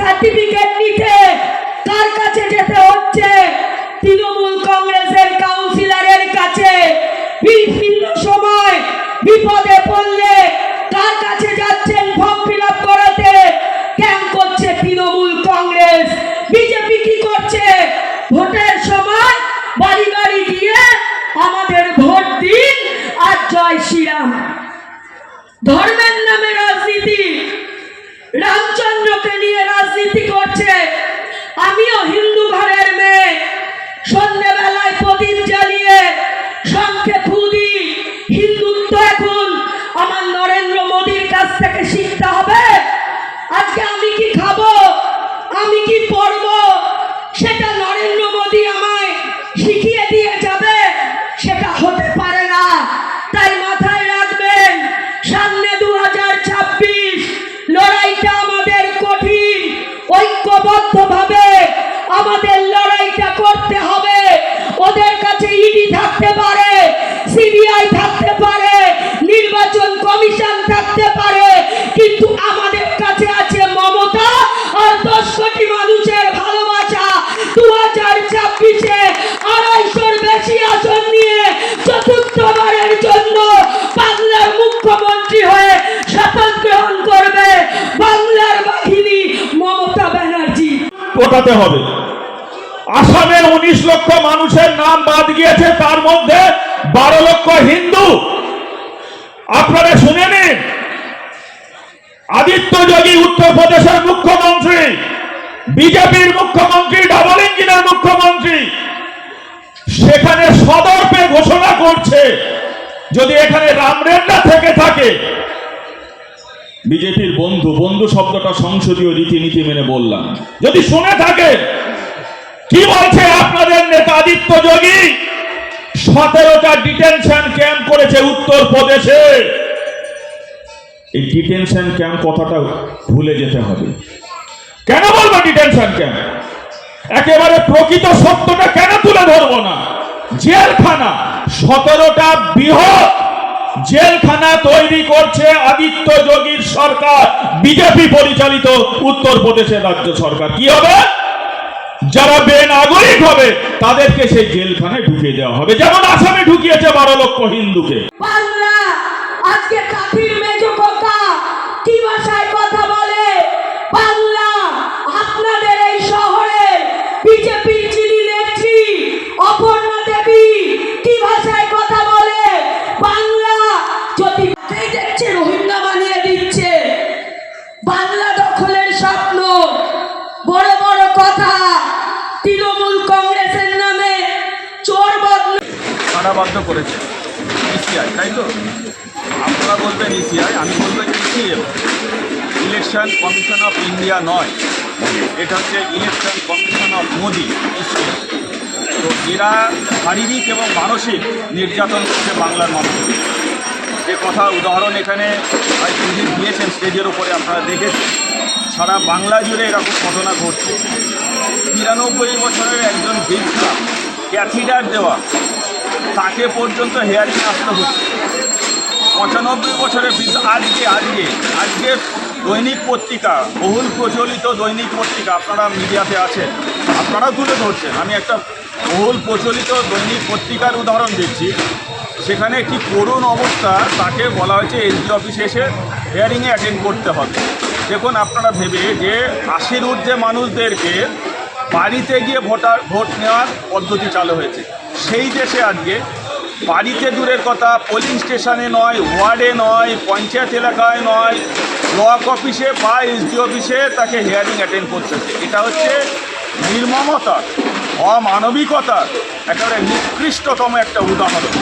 Certificate নিতে তার কাছে যেতে হচ্ছে? তৃণমূল কংগ্রেসের কাউন্সিলরের কাছে। বিভিন্ন সময় বিপদে পড়লে তার কাছে যাচ্ছেন ফর্ম ফিল আপ করাতে? ক্যাম্প করছে তৃণমূল কংগ্রেস? বিজেপি কি করছে? ভোটের সময় বাড়ি বাড়ি গিয়ে আমাদের ভোট দিন আর জয় শ্রীরাম। ধর্মের নামে রাজনীতি। রামচন্দ্রকে নিয়ে রাজনীতি করছে। আমিও হিন্দু ঘরের মেয়ে। করতে হবে। ওদের কাছে ইডি থাকতে পারে সিবিআই থাকতে পারে, নির্বাচন কমিশন থাকতে পারে, কিন্তু আমাদের কাছে আছে মমতা আর দশ কোটি মানুষের ভালোবাসা। দু হাজার ছাব্বিশে আড়াইশোর বেশি আসন নিয়ে চতুর্থবারের জন্য বাংলার মুখ্যমন্ত্রী হয়ে শপথ গ্রহণ করবে বাংলার বাহিনী মমতা ব্যানার্জি। ওঠাতে হবে। আসামে উনিশ লক্ষ মানুষের নাম বাদ গিয়েছে তার মধ্যে বারো লক্ষ হিন্দু। আপনারা শুনে নিন। আদিত্য যোগী উত্তরপ্রদেশের মুখ্যমন্ত্রী বিজেপির মুখ্যমন্ত্রী ডাবল ইঞ্জিনের মুখ্যমন্ত্রী। সেখানে সদর্পে ঘোষণা করছে যদি এখানে রামরেন্দ্রা থেকে থাকে। বিজেপির বন্ধু বন্ধু শব্দটা সংসদীয় রীতিনীতি মেনে বললাম। যদি শুনে থাকে কি বলছে আপনাদের নেতা আদিত্য যোগী? সতেরোটা ডিটেনশন ক্যাম্প করেছে উত্তর প্রদেশে এই ডিটেনশন ক্যাম্প কথাটা ভুলে যেতে হবে। কেন বলব ডিটেনশন ক্যাম্প একেবারে প্রকৃত সত্যটা কেন তুলে ধরবো না? জেলখানা, সতেরোটা বৃহৎ জেলখানা তৈরি করছে আদিত্য যোগীর সরকার। বিজেপি পরিচালিত উত্তরপ্রদেশের রাজ্য সরকার। কি হবে? যারা বেনাগরিক হবে, তাদেরকে সেই জেলখানায় ঢুকিয়ে দেওয়া হবে। যেমন আসামে ঢুকিয়েছে বারো লক্ষ হিন্দুকে। আজকে কাঠির কারাবদ্ধ করেছে। ইসিআই তাই তো? আপনারা বলবেন ইসিআই আমি বলব ECM election commission of India নয়। এটা হচ্ছে election commission of Modi ECM তো এরা শারীরিক এবং মানসিক নির্যাতন করছে বাংলার মানুষের। যে কথা উদাহরণ এখানে সুজিত দিয়েছেন স্টেজের উপরে, আপনারা দেখেছেন। সারা বাংলা জুড়ে এরকম ঘটনা ঘটছে। তিরানব্বই বছরের একজন বৃদ্ধা ক্যাথিডার দেওয়া। তাকে পর্যন্ত হেয়ারিং আসতে হচ্ছে। পঁচানব্বই বছরের বৃদ্ধ আজকে আজকে আজকে দৈনিক পত্রিকা, বহুল প্রচলিত দৈনিক পত্রিকা আপনারা মিডিয়াতে আছেন আপনারাও তুলে ধরছেন। আমি একটা বহুল প্রচলিত দৈনিক পত্রিকার উদাহরণ দিচ্ছি। সেখানে কি করুণ অবস্থা, তাকে বলা হয়েছে এসডি অফিসে এসে হেয়ারিংয়ে অ্যাটেন্ড করতে হবে। দেখুন, আপনারা ভেবে যে আশির ঊর্ধ্বে মানুষদেরকে বাড়িতে গিয়ে ভোটার, ভোট নেওয়ার পদ্ধতি চালু হয়েছে। সেই দেশে আজকে বাড়িতে দূরের কথা পোলিং স্টেশনে নয় ওয়ার্ডে নয়, পঞ্চায়েত এলাকায় নয় ব্লক অফিসে বা এসডি অফিসে তাকে হিয়ারিং অ্যাটেন্ড করতেছে এটা হচ্ছে নির্মমতা অমানবিকতার একেবারে নিকৃষ্টতম একটা উদাহরণ।